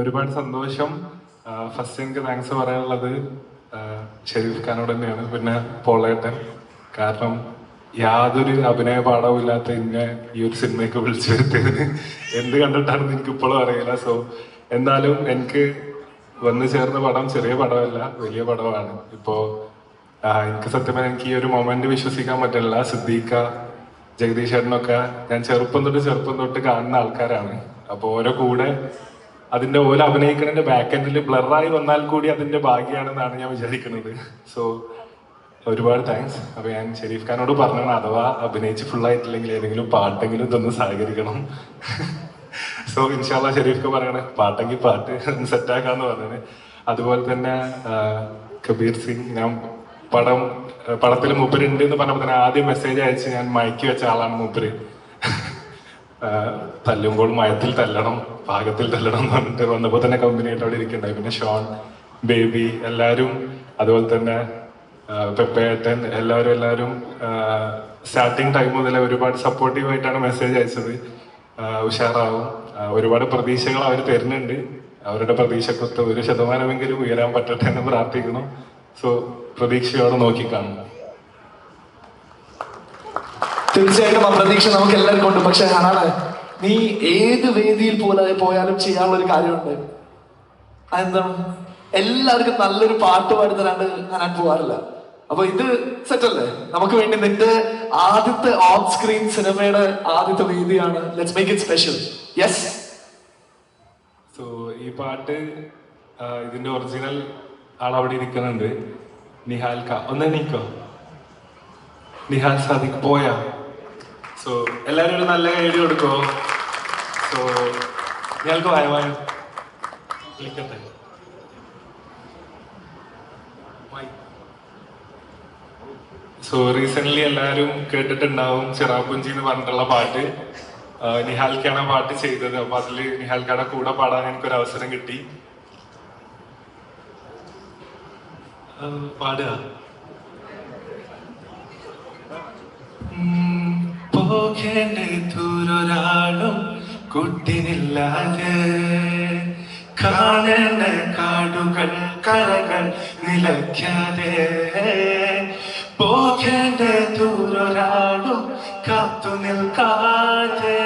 ഒരുപാട് സന്തോഷം. ഫസ്റ്റ് എനിക്ക് താങ്ക്സ് പറയാനുള്ളത് ഷെരീഫ് ഖാനോട് തന്നെയാണ് പിന്നെ പോളേട്ടൻ. കാരണം യാതൊരു അഭിനയ പാഠവും ഇല്ലാത്ത എന്നെ ഈ ഒരു സിനിമയ്ക്ക് വിളിച്ചു വരുത്തിയത് എന്ത് കണ്ടിട്ടാണെന്ന് എനിക്ക് ഇപ്പോഴും അറിയില്ല. സോ എന്നാലും എനിക്ക് വന്നു ചേർന്ന പടം ചെറിയ പടമല്ല വലിയ പടമാണ്. ഇപ്പോ എനിക്ക് സത്യം എനിക്ക് ഈ ഒരു മൊമെന്റ് വിശ്വസിക്കാൻ പറ്റില്ല. സിദ്ദീഖ ജഗദീഷ് ചേട്ടനൊക്കെ ഞാൻ ചെറുപ്പം തൊട്ട് ചെറുപ്പം തൊട്ട് കാണുന്ന ആൾക്കാരാണ്. അപ്പോൾ ഓരോ കൂടെ അതിന്റെ ഓല അഭിനയിക്കുന്നതിന്റെ ബാക്ക് എൻഡിൽ ബ്ലറായി വന്നാൽ കൂടി അതിന്റെ ഭാഗ്യമാണെന്നാണ് ഞാൻ വിചാരിക്കുന്നത്. സോ ഒരുപാട് താങ്ക്സ് അപ്പൊ ഞാൻ ഷെരീഫ് ഖാനോട് പറഞ്ഞാണ് അഥവാ അഭിനയിച്ച് ഫുൾ ആയിട്ടില്ലെങ്കിൽ ഏതെങ്കിലും പാട്ടെങ്കിലും ഇതൊന്ന് സഹകരിക്കണം. സോ ഇൻഷാല്ല ഷെരീഫ് ഖാൻ പറയണേ പാട്ടെങ്കിൽ പാട്ട് സെറ്റാക്കാന്ന് പറഞ്ഞത്. അതുപോലെ തന്നെ കബീർ സിംഗ് ഞാൻ പടം പടത്തിൽ മൂപ്പരുണ്ട് എന്ന് പറഞ്ഞപ്പോൾ തന്നെ ആദ്യം മെസ്സേജ് അയച്ച് ഞാൻ മയക്കി വെച്ച ആളാണ് മൂപ്പര്. തല്ലുമ്പോൾ മയത്തിൽ തല്ലണം. പാകത്തിൽ തല്ലണം എന്ന് പറഞ്ഞിട്ട് വന്നപ്പോൾ തന്നെ കമ്പനിയായിട്ട് അവിടെ ഇരിക്കണ്ടായി. പിന്നെ ഷോൺ ബേബി എല്ലാവരും അതുപോലെ തന്നെ പെപ്പേട്ടൻ എല്ലാവരും എല്ലാവരും സ്റ്റാർട്ടിങ് ടൈം മുതൽ ഒരുപാട് സപ്പോർട്ടീവ് ആയിട്ടാണ് മെസ്സേജ് അയച്ചത്. ഉഷാറാവും. ഒരുപാട് പ്രതീക്ഷകൾ അവർ തരുന്നുണ്ട്. അവരുടെ പ്രതീക്ഷക്കൊത്ത് ഒരു ശതമാനമെങ്കിലും ഉയരാൻ പറ്റട്ടെ എന്ന് പ്രാർത്ഥിക്കുന്നു. സോ പ്രതീക്ഷയോടെ നോക്കിക്കാണും. തീർച്ചയായിട്ടും ആ പ്രതീക്ഷ നമുക്ക് എല്ലാവർക്കും ഉണ്ട്. പക്ഷെ ഹനാണ് നീ ഏത് വേദിയിൽ പോലെ പോയാലും ചെയ്യാനുള്ള ഒരു കാര്യമുണ്ട്. അതെന്താണ് എല്ലാവർക്കും നല്ലൊരു പാട്ട് പാടി തരാണ്ട് പോകാറില്ല അപ്പൊ ഇത് സെറ്റല്ലേ? നമുക്ക് വേണ്ടി നിന്റെ ആദ്യത്തെ ഓൺ സ്ക്രീൻ സിനിമയുടെ ആദ്യത്തെ വേദിയാണ് let's make it special yes so ഈ പാട്ട് ഇതിന്റെ ഒറിജിനൽ ആളവിടെ ഇരിക്കുന്നുണ്ട്. നിഹാൽ ക ഒന്ന് നീക്കോ നിഹാൽ സാദിഖ് പോയാ. സോ എല്ലാവരും ഒരു നല്ല ഐഡിയ കൊടുക്കോ? സോ ഞങ്ങൾക്ക് വായ വിളിക്കട്ടെ സോ റീസെന്റ് എല്ലാവരും കേട്ടിട്ടുണ്ടാവും ചിറാപ്പുഞ്ചി എന്ന് പറഞ്ഞിട്ടുള്ള പാട്ട്. നിഹാൽക്കാണ് ആ പാട്ട് ചെയ്തത്. അപ്പൊ അതിൽ നിഹാൽക്കാടെ കൂടെ പാടാൻ എനിക്കൊരു അവസരം കിട്ടി പാടുക. പോകേണ്ട ദൂരൊരാളും കുട്ടിനില്ലാതെ കാണേണ്ട കാടുകൾ കരകൾ നിലയ്ക്കാതെ പോകേണ്ട ദൂരൊരാളും കാത്തു നിൽക്കാതെ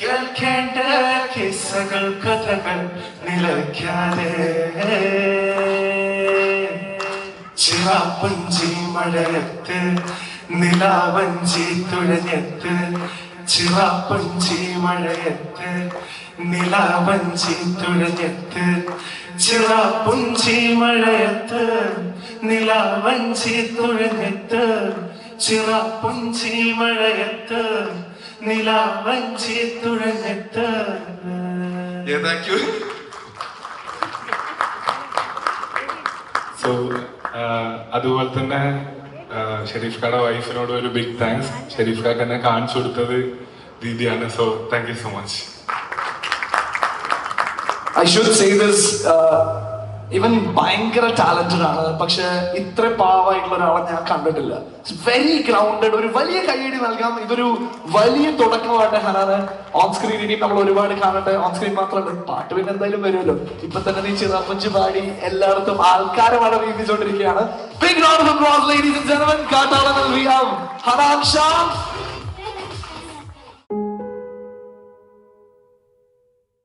കേൾക്കേണ്ട കിസ്സകൾ കഥകൾ നിലയ്ക്കാതെ ചിവാപ്പഞ്ചി മഴയത്ത് നിലാവഞ്ചി തുഴഞ്ഞെത്ത് ചിറാപ്പഞ്ചി മഴയത്ത് നിലാവഞ്ചി തുഴഞ്ഞത്ത്. ചിറാപ്പുഞ്ചി മഴയത്ത് നിലാവഞ്ചി തുഴഞ്ഞത്ത്. ചിറാപ്പുഞ്ചി മഴയത്ത് നിലാവഞ്ചി തുഴഞ്ഞത്ത്. സോ അതുപോലെ തന്നെ ഷെരീഫ് ഖായുടെ വൈഫിനോട് ഒരു ബിഗ് താങ്ക്സ് ഷെരീഫ് ഖാക്ക് എന്നെ കാണിച്ചു കൊടുത്തത് ദീദിയാണ്. So thank you so much I should say this ഇവൻ ഭയങ്കര ടാലന്റഡ് ആണ്. പക്ഷെ ഇത്ര പാവായിട്ടുള്ള ഒരാളെ ഞാൻ കണ്ടിട്ടില്ല. വെരി ഗ്രൗണ്ടഡ് ഒരു വലിയ കൈയടി നൽകാം. ഇതൊരു വലിയ തുടക്കമായിട്ട് ഹനാന്. ഓൺ സ്ക്രീൻ ഇനിയും നമ്മൾ ഒരുപാട് കാണട്ടെ. ഓൺ സ്ക്രീൻ മാത്രമല്ല പാട്ട് പിന്നെ എന്തായാലും വരുമല്ലോ. ഇപ്പൊ തന്നെ നീ ചിറപ്പഞ്ച് പാടി എല്ലായിടത്തും ആൾക്കാരെ മഴ വീതിച്ചുകൊണ്ടിരിക്കുകയാണ് big of we have Hanan Shah.